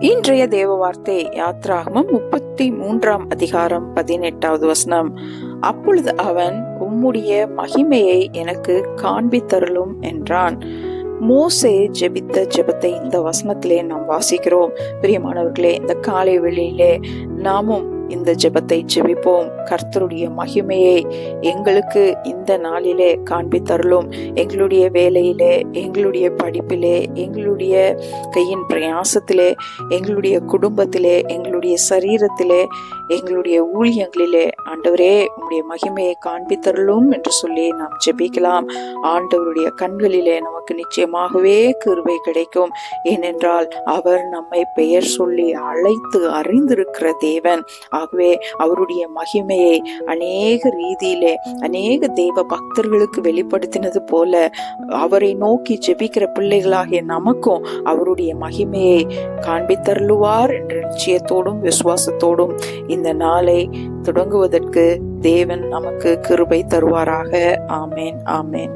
இன்றைய தேவ வார்த்தை யாத்ராகமம் முப்பத்தி மூன்றாம் அதிகாரம் பதினெட்டாவது வசனம். அப்பொழுது அவன் உம்முடைய மகிமையை எனக்கு காண்பித்தருளும் என்றான். மோசே ஜெபித்த ஜெபத்தை இந்த வசனத்திலே நாம் வாசிக்கிறோம். பிரியமானவர்களே இந்த காலை வெளியிலே நாமும் இந்த ஜெபத்தை ஜெபிப்போம். கர்த்தருடைய மகிமையை எங்களுக்கு இந்த நாளிலே காண்பித்தருளும். எங்களுடைய வேலையிலே எங்களுடைய படிப்பிலே எங்களுடைய கையின் பிரயாசத்திலே எங்களுடைய குடும்பத்திலே எங்களுடைய சரீரத்திலே எங்களுடைய ஊழியங்களிலே ஆண்டவரே உங்களுடைய மகிமையை காண்பித்தருளும் என்று சொல்லி நாம் ஜெபிக்கலாம். ஆண்டவருடைய கண்களிலே நமக்கு நிச்சயமாகவே கிருவை கிடைக்கும். ஏனென்றால் அவர் நம்மை பெயர் சொல்லி அழைத்து அறிந்திருக்கிற தேவன். ஆகவே அவருடைய மகிமையை அநேக ரீதியிலே அநேக தெய்வ பக்தர்களுக்கு வெளிப்படுத்தினது போல அவரை நோக்கி ஜெபிக்கிற பிள்ளைகளாகிய நமக்கும் அவருடைய மகிமையை காண்பித்தருளுவார் என்ற நிச்சயத்தோடும் விசுவாசத்தோடும் இந்த நாளை தொடங்குவதற்கு தேவன் நமக்கு கிருபை தருவாராக. ஆமேன் ஆமேன்.